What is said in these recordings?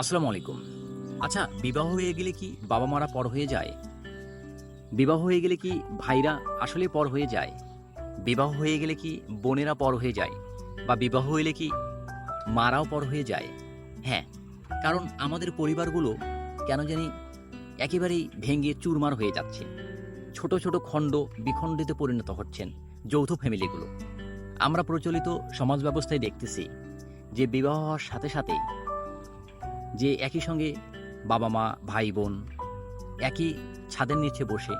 আসসালামু আলাইকুম। আচ্ছা বিবাহ হয়ে গেলে কি বাবা মারা পর হয়ে যায়? বিবাহ হয়ে গেলে কি ভাইরা আসলে পর হয়ে যায়? বিবাহ হয়ে গেলে কি বোনেরা পর হয়ে যায়? বা বিবাহ হইলে কি মারাও পর হয়ে যায়? হ্যাঁ কারণ আমাদের পরিবারগুলো কেন জানি একেবারেই ভেঙে চুরমার হয়ে যাচ্ছে। ছোট ছোট খণ্ড বিখণ্ডিতে পরিণত হচ্ছেন যৌথ ফ্যামিলিগুলো। আমরা প্রচলিত সমাজ ব্যবস্থায় দেখতেছি যে বিবাহ হওয়ার সাথে সাথে যে একই সঙ্গে বাবা মা, ভাই বোন একই ছাদের নিচে বসে,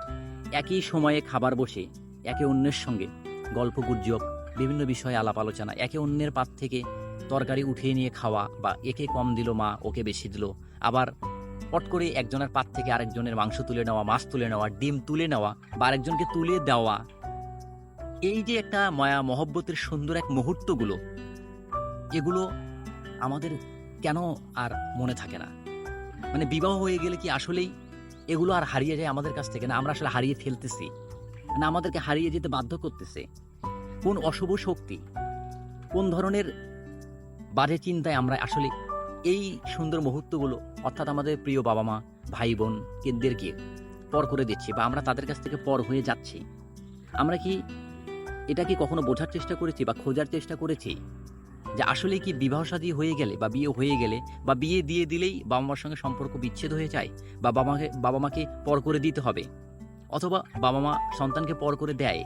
একই সময়ে খাবার বসে, একে অন্যের সঙ্গে গল্প গুজব, বিভিন্ন বিষয়ে আলাপ আলোচনা, একে অন্যের পাত থেকে তরকারি উঠিয়ে নিয়ে খাওয়া বা একে কম দিল মা, ওকে বেশি দিল। আবার পট করে একজনের পাত থেকে আরেকজনের মাংস তুলে নেওয়া, মাছ তুলে নেওয়া, ডিম তুলে নেওয়া বা আরেকজনকে তুলে দেওয়া। এই যে একটা মায়া, মহব্বতের সুন্দর এক মুহূর্তগুলো, এগুলো আমাদের কেন আর মনে থাকে না? মানে বিবাহ হয়ে গেলে কি আসলেই এগুলো আর হারিয়ে যায় আমাদের কাছ থেকে? না, আমরা আসলে হারিয়ে ফেলতেছি। না, আমাদেরকে হারিয়ে যেতে বাধ্য করতেছে। কোন অশুভ শক্তি, কোন ধরনের বাজে চিন্তায় আমরা আসলে এই সুন্দর মুহূর্তগুলো, অর্থাৎ আমাদের প্রিয় বাবা মা ভাই বোন কেন্দ্রকে পর করে দিচ্ছি বা আমরা তাদের কাছ থেকে পর হয়ে যাচ্ছি। আমরা কি, এটা কি কখনো বোঝার চেষ্টা করেছি বা খোঁজার চেষ্টা করেছি? যে আসলে কি বিবাহ শাদী হয়ে গেলে বা বিয়ে হয়ে গেলে বা বিয়ে দিয়ে দিলেই বাবা মার সঙ্গে সম্পর্ক বিচ্ছেদ হয়ে যায় বা বাবা মাকে বাবা মাকে পর করে দিতে হবে অথবা বাবা মা সন্তানকে পর করে দেয়।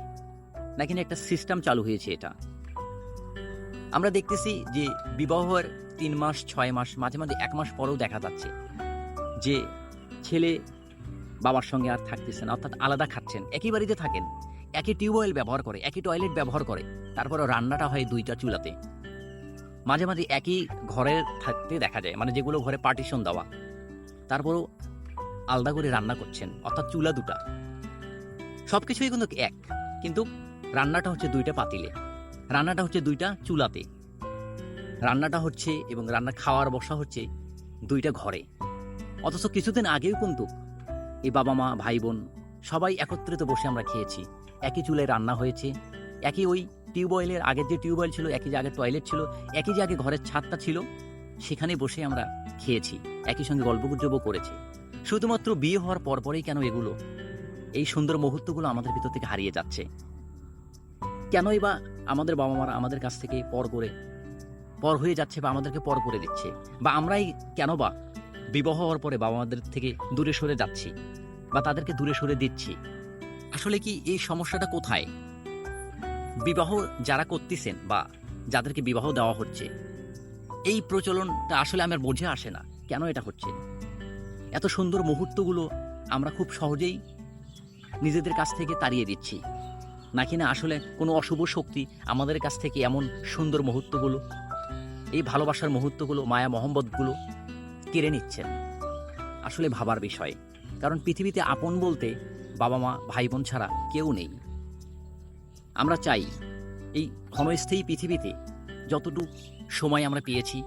নাকি একটা সিস্টেম চালু হয়েছে এটা? আমরা দেখতেছি যে বিবাহের তিন মাস, ছয় মাস, মাঝে মাঝে এক মাস পরেও দেখা যাচ্ছে যে ছেলে বাবার সঙ্গে আর থাকতেছেন, অর্থাৎ আলাদা খাচ্ছেন, একই বাড়িতে থাকেন, একই টিউবওয়েল ব্যবহার করে, একই টয়লেট ব্যবহার করে তারপরে রান্নাটা হয় দুইটা চুলাতে। মাঝে মাঝে একই ঘরে থাকতে দেখা যায় মানে যেগুলো ঘরে পার্টিশন দেওয়া। তারপরও আলাদা করে রান্না করছেন, অর্থাৎ চুলা দুটা। সব কিছুই কিন্তু এক, কিন্তু রান্নাটা হচ্ছে দুইটা পাতিলে। রান্নাটা হচ্ছে দুইটা চুলাতে। রান্নাটা হচ্ছে এবং রান্না খাওয়ার বসা হচ্ছে দুইটা ঘরে। অথচ কিছুদিন আগেও কিন্তু এই বাবা মা, ভাই বোন সবাই একত্রিত বসে আমরা খেয়েছি। একই চুলায় রান্না হয়েছে, একই ওই টিউবওয়েলের, আগের যে টিউবওয়েল ছিল, একই যে আগে টয়লেট ছিল, একই যে আগে ঘরের ছাদটা ছিল, সেখানে বসে আমরা খেয়েছি, একই সঙ্গে গল্পগুজবও করেছি। শুধুমাত্র বিয়ে হওয়ার পরপরেই কেন এগুলো, এই সুন্দর মুহূর্তগুলো আমাদের ভিতর থেকে হারিয়ে যাচ্ছে? কেনই বা আমাদের বাবা মারা আমাদের কাছ থেকে পর করে, পর হয়ে যাচ্ছে বা আমাদেরকে পর করে দিচ্ছে? বা আমরাই কেন বা বিবাহ হওয়ার পরে বাবা মাদের থেকে দূরে সরে যাচ্ছি, বা তাদেরকে দূরে সরে দিচ্ছি? আসলে কি এই সমস্যাটা কোথায়? বিবাহ যারা করতেছেন বা যাদেরকে বিবাহ দেওয়া হচ্ছে, এই প্রচলনটা আসলে আমার বোঝে আসে না। কেন এটা হচ্ছে? এত সুন্দর মুহূর্তগুলো আমরা খুব সহজেই নিজেদের কাছ থেকে তাড়িয়ে দিচ্ছি। নাকি না আসলে কোনো অশুভ শক্তি আমাদের কাছ থেকে এমন সুন্দর মুহূর্তগুলো, এই ভালোবাসার মুহূর্তগুলো, মায়া মহম্মদগুলো কেড়ে নিচ্ছেন? আসলে ভাবার বিষয়। কারণ পৃথিবীতে আপন বলতে বাবা মা ভাই বোন ছাড়া কেউ নেই। আমরা চাই এই ক্ষণস্থায়ী পৃথিবীতে যতটুকু সময় আমরা পেয়েছি,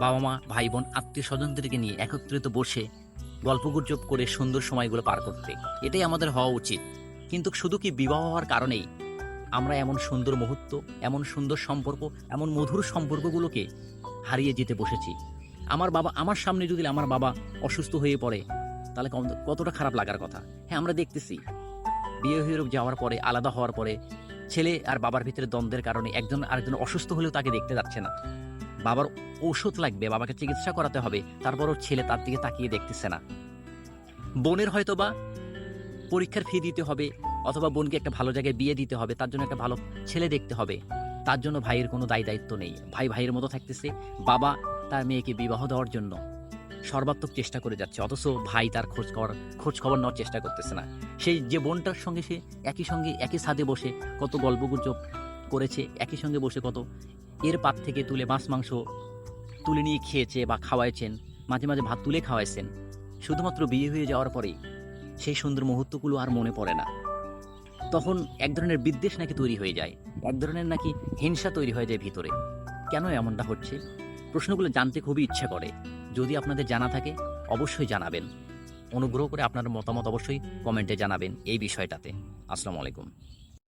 বাবা মা, ভাই বোন, আত্মীয় স্বজনদেরকে নিয়ে একত্রিত বসে গল্পগুজব করে সুন্দর সময়গুলো পার করতে। এটাই আমাদের হওয়া উচিত। কিন্তু শুধু কি বিবাহ হওয়ার কারণেই আমরা এমন সুন্দর মুহূর্ত, এমন সুন্দর সম্পর্ক, এমন মধুর সম্পর্কগুলোকে হারিয়ে যেতে বসেছি? আমার বাবা, আমার সামনে যদি আমার বাবা অসুস্থ হয়ে পড়ে, তাহলে কতটা খারাপ লাগার কথা? হ্যাঁ আমরা দেখতেছি। বিয়ে হয়ে যাওয়ার পরে, আলাদা হওয়ার পরে ছেলে আর বাবার ভিতরে দ্বন্দ্বের কারণে একজন আরেকজন অসুস্থ হলেও তাকে দেখতে যাচ্ছে না। বাবার ঔষধ লাগবে, বাবাকে চিকিৎসা করাতে হবে, তারপরও ছেলে তার দিকে তাকিয়ে দেখতেছে না। বোনের হয়তো বা পরীক্ষার ফি দিতে হবে অথবা বোনকে একটা ভালো জায়গায় বিয়ে দিতে হবে, তার জন্য একটা ভালো ছেলে দেখতে হবে। তার জন্য ভাইয়ের কোনো দায় দায়িত্ব নেই। ভাই ভাইয়ের মতো থাকতেছে বাবা তার মেয়েকে বিবাহ দেওয়ার জন্য। সর্বাত্মক চেষ্টা করে যাচ্ছে, অথচ ভাই তার খোঁজ খবর খোঁজ খবর নেওয়ার চেষ্টা করতেছে না। সেই যে বোনটার সঙ্গে সে একই সঙ্গে, একই ছাদে বসে কত গল্পগুজব করেছে, একই সঙ্গে বসে কত এর পাত থেকে তুলে মাছ, মাংস তুলে নিয়ে খেয়েছে বা খাওয়াইছেন, মাঝে মাঝে ভাত তুলে খাওয়াইছেন। শুধুমাত্র বিয়ে হয়ে যাওয়ার পরে সেই সুন্দর মুহূর্তগুলো আর মনে পড়ে না। তখন এক ধরনের বিদ্বেষ নাকি তৈরি হয়ে যায়, এক ধরনের নাকি হিংসা তৈরি হয়ে যায় ভিতরে। কেন এমনটা হচ্ছে? প্রশ্নগুলো জানতে খুবই ইচ্ছা করে। যদি আপনাদের জানা থাকে, অবশ্যই জানাবেন। অনুগ্রহ করে আপনার মতামত অবশ্যই কমেন্টে জানাবেন এই বিষয়টাতে। আসসালামু আলাইকুম।